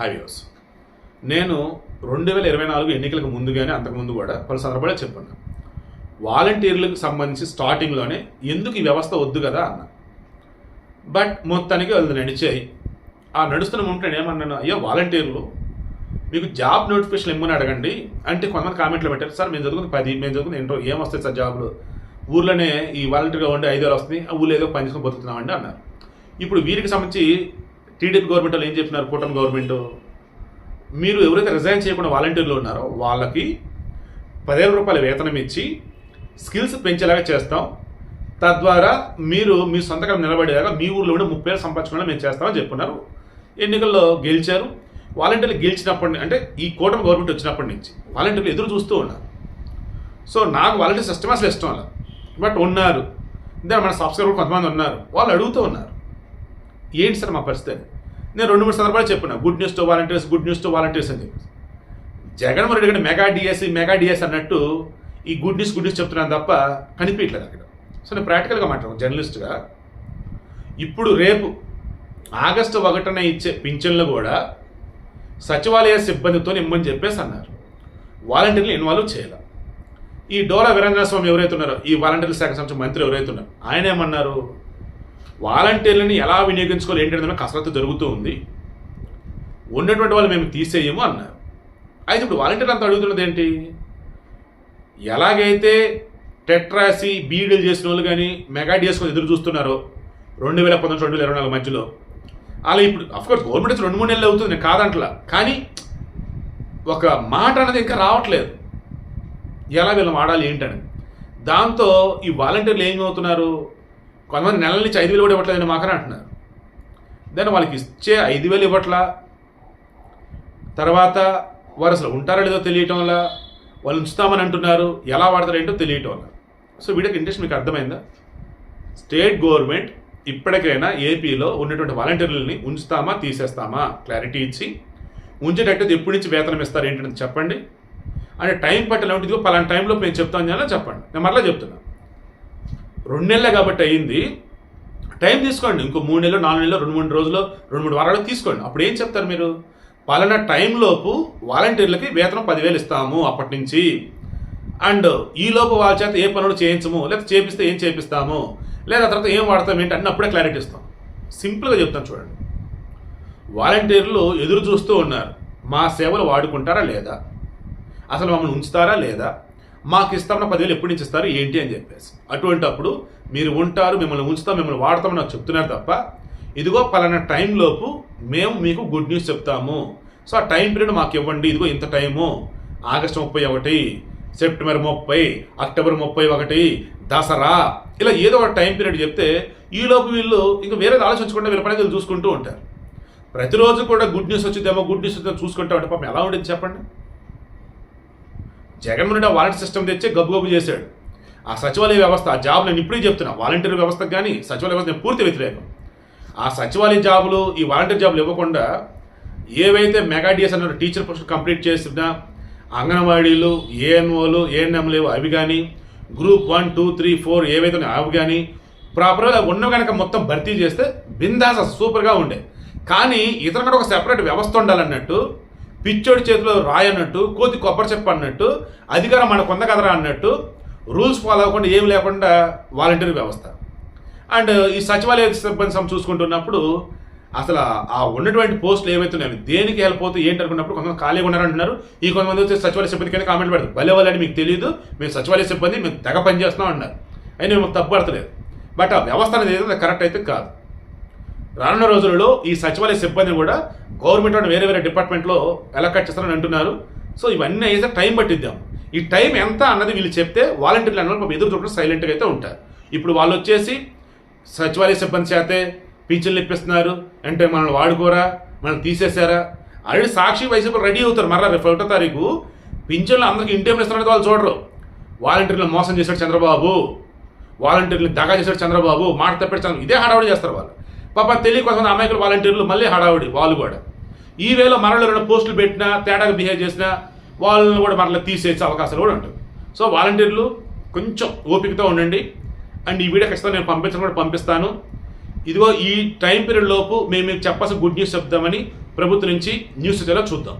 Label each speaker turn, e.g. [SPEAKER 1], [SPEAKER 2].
[SPEAKER 1] Highways నేను రెండు వేల ఇరవై నాలుగు ఎన్నికలకు ముందుగానే అంతకుముందు కూడా పలు సందర్భాలు చెప్పాను. వాలంటీర్లకు సంబంధించి స్టార్టింగ్లోనే ఎందుకు ఈ వ్యవస్థ వద్దు కదా అన్న. బట్ మొత్తానికి వాళ్ళు నడిచాయి. ఆ నడుస్తున్న ఉంటే ఏమన్నాను అయ్యో వాలంటీర్లు మీకు జాబ్ నోటిఫికేషన్ ఇమ్మని అడగండి అంటే కొంతమంది కామెంట్లు పెట్టారు సార్ మేము చదువుకుంది పది మేము చదువుకుంది ఏంటో ఏం వస్తాయి సార్ జాబ్లు? ఊర్లోనే ఈ వాలంటీర్గా ఉండి ఐదు వేలు వస్తుంది ఆ ఊళ్ళో ఏదో పని చేసుకొని బతుకుతున్నామండి అన్నారు. ఇప్పుడు వీరికి సంబంధించి టీడీపీ గవర్నమెంట్ వాళ్ళు ఏం చెప్పినారు? కూటమి గవర్నమెంట్ మీరు ఎవరైతే రిజైన్ చేయకుండా వాలంటీర్లు ఉన్నారో వాళ్ళకి పదివేల రూపాయల వేతనం ఇచ్చి స్కిల్స్ పెంచేలాగా చేస్తాం. తద్వారా మీరు మీ సొంతకాలం నిలబడేలాగా మీ ఊర్లో ఉండి ముప్పై వేలు సంపాదించుకునేలా మేము చేస్తామని చెప్పున్నారు ఎన్నికల్లో గెలిచారు. వాలంటీర్లు గెలిచినప్పటి అంటే ఈ కూటమి గవర్నమెంట్ వచ్చినప్పటి నుంచి వాలంటీర్లు ఎదురు చూస్తూ ఉన్నారు. సో నాకు వాలంటీర్ సిస్టమ్ అసలు ఇష్టం అలా. బట్ ఉన్నారు. దాని మన సబ్స్క్రైబర్ కొంతమంది ఉన్నారు. వాళ్ళు అడుగుతూ ఉన్నారు. ఏంటి సార్ మా పరిస్థితి నేను రెండు మూడు సందర్భాలు చెప్పిన. Good news to volunteers good news to volunteers అని చెప్పి. జగన్మోహన్ రెడ్డి గారు మెగా డిఎస్సి మెగా డిఎస్ అన్నట్టు ఈ గుడ్ న్యూస్ గుడ్ న్యూస్ చెప్తున్నాను తప్ప కనిపించలేదు అక్కడ. సో నేను ప్రాక్టికల్గా మాట్లాడు జర్నలిస్ట్గా ఇప్పుడు రేపు ఆగస్టు ఒకటిన ఇచ్చే పింఛన్లు కూడా సచివాలయ సిబ్బందితో ఇమ్మని చెప్పేసి అన్నారు. వాలంటీర్లు ఇన్వాల్వ్ చేయాలి. ఈ డోలా వీరేంద్ర స్వామి ఎవరైతే ఉన్నారో ఈ వాలంటీర్ల శాఖ సంబంధించిన మంత్రి ఎవరైతే ఉన్నారో ఆయన ఏమన్నారు? వాలంటీర్లని ఎలా వినియోగించుకోవాలి ఏంటంటే కసరత్తు జరుగుతూ ఉంది. ఉన్నటువంటి వాళ్ళు మేము తీసేయము అన్నారు. అయితే ఇప్పుడు వాలంటీర్లు అంతా అడుగుతున్నది ఏంటి? ఎలాగైతే టెట్ రాసి చేసిన వాళ్ళు కానీ మెగా డిఎస్ ఎదురు చూస్తున్నారో రెండు వేల పంతొమ్మిది రెండు వేల ఇరవై నాలుగు మధ్యలో. అలా ఇప్పుడు అఫ్కోర్స్ గవర్నమెంట్ వచ్చి రెండు మూడు నెలలు అవుతుంది నేను కాదంటలా. కానీ ఒక మాట అనేది ఇంకా రావట్లేదు. ఎలా వీళ్ళని వాడాలి ఏంటని. దాంతో ఈ వాలంటీర్లు ఏం అవుతున్నారు కొంతమంది నెల నుంచి ఐదు వేలు కూడా ఇవ్వట్లేదని మాకని అంటున్నారు. దాన్ని వాళ్ళకి ఇచ్చే ఐదు వేలు ఇవ్వట్లా? తర్వాత వారు అసలు ఉంటారో లేదో తెలియటం వల్ల వాళ్ళు ఉంచుతామని అంటున్నారు. ఎలా వాడతారో ఏంటో తెలియటం వల్ల. సో వీడికి ఇంట్రెస్ట్ మీకు అర్థమైందా? స్టేట్ గవర్నమెంట్ ఇప్పటికైనా ఏపీలో ఉన్నటువంటి వాలంటీర్లని ఉంచుతామా తీసేస్తామా? క్లారిటీ ఇచ్చి ఉంచేటట్టు ఎప్పటి నుంచి వేతనం ఇస్తారు ఏంటంటే చెప్పండి. అంటే టైం పట్టేలా ఉంటుంది ఇదిగో పలానా టైంలో మేము చెప్తాం చెప్పండి. నేను మరలా చెప్తున్నాను రెండు నెలలే కాబట్టి అయ్యింది. టైం తీసుకోండి. ఇంకో మూడు నెలలు నాలుగు నెలలు రెండు మూడు రోజులు రెండు మూడు వారాలు తీసుకోండి. అప్పుడు ఏం చెప్తారు మీరు? పలానా టైంలోపు వాలంటీర్లకి వేతనం పదివేలు ఇస్తాము అప్పటి నుంచి. అండ్ ఈలోపు వాళ్ళ చేత ఏ పనులు చేయించము? లేదా చేపిస్తే ఏం చేపిస్తాము? లేదా తర్వాత ఏం వాడతాం ఏంటి? అన్నీ అప్పుడే క్లారిటీ ఇస్తాం. సింపుల్గా చెప్తాను చూడండి. వాలంటీర్లు ఎదురు చూస్తూ ఉన్నారు. మా సేవలు వాడుకుంటారా లేదా? అసలు మమ్మల్ని ఉంచుతారా లేదా? మాకు ఇస్తామన్న పదివేలు ఎప్పటి నుంచి ఇస్తారు? ఏంటి అని చెప్పేసి. అటువంటి అప్పుడు మీరు ఉంటారు మిమ్మల్ని ఉంచుతాం మిమ్మల్ని వాడతామని నాకు చెప్తున్నారు తప్ప ఇదిగో పలానా టైంలోపు మేము మీకు గుడ్ న్యూస్ చెప్తాము. సో ఆ టైం పీరియడ్ మాకు ఇవ్వండి. ఇదిగో ఇంత టైము ఆగస్టు ముప్పై ఒకటి సెప్టెంబర్ ముప్పై అక్టోబర్ ముప్పై ఒకటి దసరా ఇలా ఏదో ఒక టైం పీరియడ్ చెప్తే ఈలోపు వీళ్ళు ఇంకా వేరేది ఆలోచించకుండా వీళ్ళ పని చూసుకుంటూ ఉంటారు. ప్రతిరోజు కూడా గుడ్ న్యూస్ వచ్చిందేమో గుడ్ న్యూస్ వచ్చిందేమో చూసుకుంటా ఉంటే పాపం ఎలా ఉండేది చెప్పండి? జగన్మోహన్ రెడ్డి వాలంటీర్ సిస్టమ్ తెచ్చి గబ్బు చేశాడు. ఆ సచివాలయ వ్యవస్థ ఆ జాబ్ నేను ఇప్పుడే చెప్తున్నా వాలంటీర్ వ్యవస్థకు కానీ సచివాలయ వ్యవస్థ నేను పూర్తి వ్యతిరేకం. ఆ సచివాలయ జాబులు ఈ వాలంటీర్ జాబులు ఇవ్వకుండా ఏవైతే మెగాడియస్ అన్న టీచర్ పోస్ట్ కంప్లీట్ చేసినా అంగన్వాడీలు ఏఎన్ఓలు ఏఎన్ఎంలు అవి కానీ group one two three four ఏవైతే ఉన్నాయో అవి కానీ ప్రాపర్గా ఉన్న కనుక మొత్తం భర్తీ చేస్తే బిందాస్ సూపర్గా ఉండే. కానీ ఇతర కూడా ఒక సెపరేట్ వ్యవస్థ ఉండాలన్నట్టు పిచ్చోడి చేతిలో రాయన్నట్టు కోతి కొబ్బరి చెప్పన్నట్టు అధికారం మనకు ఉంది కదరా అన్నట్టు రూల్స్ ఫాలో అవ్వకుండా ఏమి లేకుండా వాలంటీర్ వ్యవస్థ. అండ్ ఈ సచివాలయ సిబ్బంది సమ చూసుకుంటున్నప్పుడు అసలు ఆ ఉన్నటువంటి పోస్టులు ఏవైతే ఉన్నాయో దేనికి హెల్ప్ అవుతాయి ఏంటి అనుకున్నప్పుడు కొంతమంది ఖాళీగా ఉన్నారంటున్నారు ఈ కొంతమంది వచ్చి సచివాలయ సిబ్బంది కింద కామెంట్ పెడతారు. భలే వాళ్ళని మీకు తెలియదు మేము సచివాలయ సిబ్బంది మేము తెగ పని చేస్తున్నాం అన్నారు. అయినా మేము తప్పు పడతలేదు. బట్ ఆ వ్యవస్థ అనేది ఏదైతే కరెక్ట్ అయితే కాదు. రానున్న రోజులలో ఈ సచివాలయ సిబ్బంది కూడా గవర్నమెంట్ వాళ్ళు వేరే వేరే డిపార్ట్మెంట్లో ఎలా కట్ చేస్తారని అంటున్నారు. సో ఇవన్నీ అయితే టైం పట్టిద్దాం. ఈ టైం ఎంత అన్నది వీళ్ళు చెప్తే వాలంటీర్లు అన్న వాళ్ళు ఎదురు చూడడం సైలెంట్గా అయితే ఉంటారు. ఇప్పుడు వాళ్ళు వచ్చేసి సచివాలయ సిబ్బంది చేతే పింఛన్లు ఇప్పిస్తున్నారు. అంటే మనల్ని వాడుకోరా? మనం తీసేశారా? ఆల్రెడీ సాక్షి వైసీపీ రెడీ అవుతారు మరలా రేపు ఒకటో తారీఖు. పింఛన్లు అందరికీ ఇంటేం ఇస్తున్నది వాళ్ళు చూడరు. వాలంటీర్లు మోసం చేశాడు చంద్రబాబు. వాలంటీర్లు దగా చేశాడు చంద్రబాబు. మాట తప్పాడు చంద్ర ఇదే హడావుడి చేస్తారు వాళ్ళు. పాప తెలియ కొంతమంది అమాయకులు వాలంటీర్లు మళ్ళీ హడావుడి వాళ్ళు కూడా. ఈవేళ మరణలో రెండు పోస్టులు పెట్టినా తేడాగా బిహేవ్ చేసినా వాళ్ళని కూడా మరల తీసేసే అవకాశాలు కూడా ఉంటుంది సో వాలంటీర్లు కొంచెం ఓపికతో ఉండండి. అండ్ ఈ వీడియో ఖచ్చితంగా నేను పంపించడం కూడా పంపిస్తాను. ఇదిగో ఈ టైం పీరియడ్ లోపు మేము మీకు చెప్పాల్సిన గుడ్ న్యూస్ చెప్దామని ప్రభుత్వం నుంచి న్యూస్ వచ్చేలా చూద్దాం.